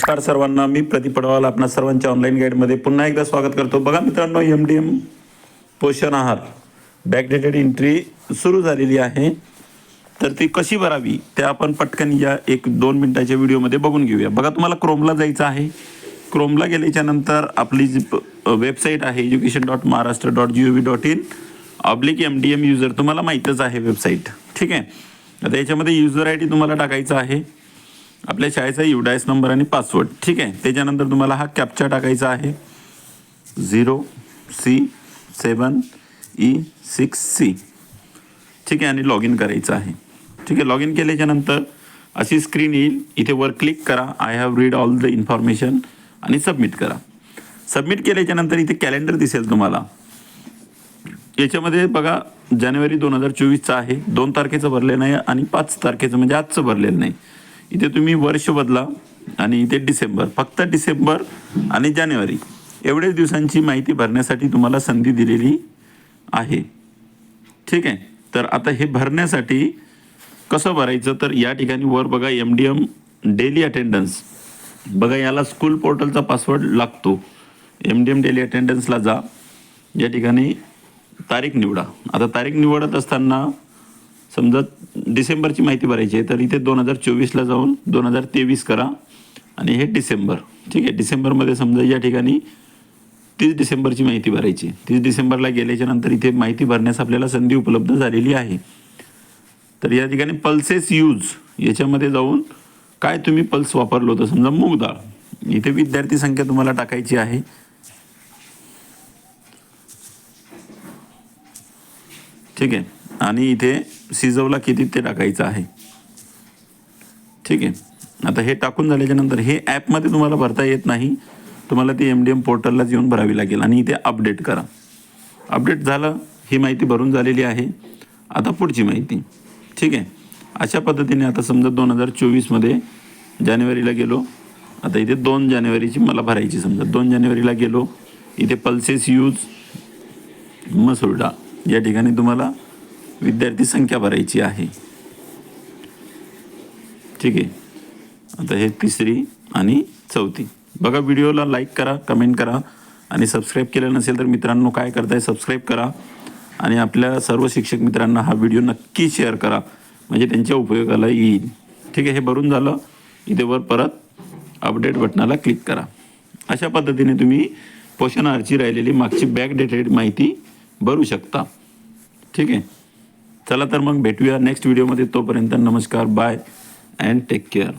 नमस्कार सर्वांना मी प्रदीप पडवाल आपणा सर्वांच्या ऑनलाईन गाईडमध्ये पुन्हा एकदा स्वागत करतो. बघा मित्रांनो एम डी एम पोषण आहार बॅकडेटेड एंट्री सुरू झालेली आहे. तर ती कशी भरावी ते आपण पटकन या एक दोन मिनिटाच्या व्हिडिओमध्ये बघून घेऊया. बघा तुम्हाला क्रोमला जायचं आहे. क्रोमला गेल्याच्यानंतर आपली जी वेबसाईट आहे education dot Maharashtra dot G O V dot in oblique M D M user तुम्हाला माहीतच आहे वेबसाईट ठीक आहे? आता याच्यामध्ये युजर आय डी तुम्हाला टाकायचं आहे. आपल्या शाळेचा युडायस नंबर आणि पासवर्ड ठीक आहे? त्याच्यानंतर तुम्हाला हा कॅप्चा टाकायचा आहे. Zero C seven E six C ठीक आहे? आणि लॉग इन करायचं आहे. ठीक आहे? लॉग इन केल्याच्यानंतर अशी स्क्रीन येईल. इथे वर क्लिक करा. I have read all the information आणि सबमिट करा. सबमिट केल्याच्यानंतर इथे कॅलेंडर दिसेल तुम्हाला. याच्यामध्ये बघा जानेवारी दोन हजार चोवीसचा आहे. दोन तारखेचं भरलेलं नाही आणि पाच तारखेचं म्हणजे आजचं भरलेलं नाही. इथे तुम्ही वर्ष बदला आणि इथे डिसेंबर फक्त डिसेंबर आणि जानेवारी एवढेच दिवसांची माहिती भरण्यासाठी तुम्हाला संधी दिलेली आहे. ठीक आहे? तर आता हे भरण्यासाठी कसं भरायचं? तर या ठिकाणी वर बघा M D M daily attendance बघा याला स्कूल पोर्टलचा पासवर्ड लागतो. एम डी एम डेली अटेंडन्सला जा. या ठिकाणी तारीख निवडा. आता तारीख निवडत असताना समजा डिसेंबरची माहिती भरायची आहे तर इथे दोन हजार चोवीसला जाऊन दोन हजार तेवीस करा. आणि हे डिसेंबर. ठीक आहे डिसेंबरमध्ये समजा या ठिकाणी तीस डिसेंबरची माहिती भरायची तीस डिसेंबरला गेल्याच्यानंतर इथे माहिती भरण्यास आपल्याला संधी उपलब्ध झालेली आहे. तर या ठिकाणी पल्सेस यूज याच्यामध्ये जाऊन काय तुम्ही पल्स वापरलो होतं? समजा मूग डाळ इथे विद्यार्थी संख्या तुम्हाला टाकायची आहे. ठीक आहे. आणि इथे शिजवला किती ते टाकायचं आहे. ठीक आहे. आता हे टाकून झाल्याच्यानंतर हे ॲपमध्ये तुम्हाला भरता येत नाही. तुम्हाला ती एम डी एम पोर्टललाच येऊन भरावी लागेल आणि इथे अपडेट करा. अपडेट झालं ही माहिती भरून झालेली आहे. आता पुढची माहिती. ठीक आहे. अशा पद्धतीने आता समजा दोन हजार चोवीसमध्ये जानेवारीला गेलो. आता इथे दोन जानेवारीची मला भरायची समजा. दोन जानेवारीला गेलो. इथे पल्सेस यूज मसुरडा या ठिकाणी तुम्हाला विद्यार्थी संख्या भरायची आहे. ठीक आहे. आता हे तिसरी आणि चौथी. बघा व्हिडिओला लाईक करा कमेंट करा आणि सबस्क्राईब केलं नसेल तर मित्रांनो काय करताय सबस्क्राईब करा आणि आपल्या सर्व शिक्षक मित्रांना हा व्हिडिओ नक्की शेअर करा. म्हणजे त्यांच्या उपयोगाला येईल. ठीक आहे हे भरून झालं. इथे वर परत अपडेट बटनाला क्लिक करा. अशा पद्धतीने तुम्ही पोषण आहारची राहिलेली मागची बॅक डेटेड माहिती भरू शकता. ठीक आहे. चला तर मग भेटूया नेक्स्ट व्हिडिओमध्ये तोपर्यंत नमस्कार बाय अँड टेक केअर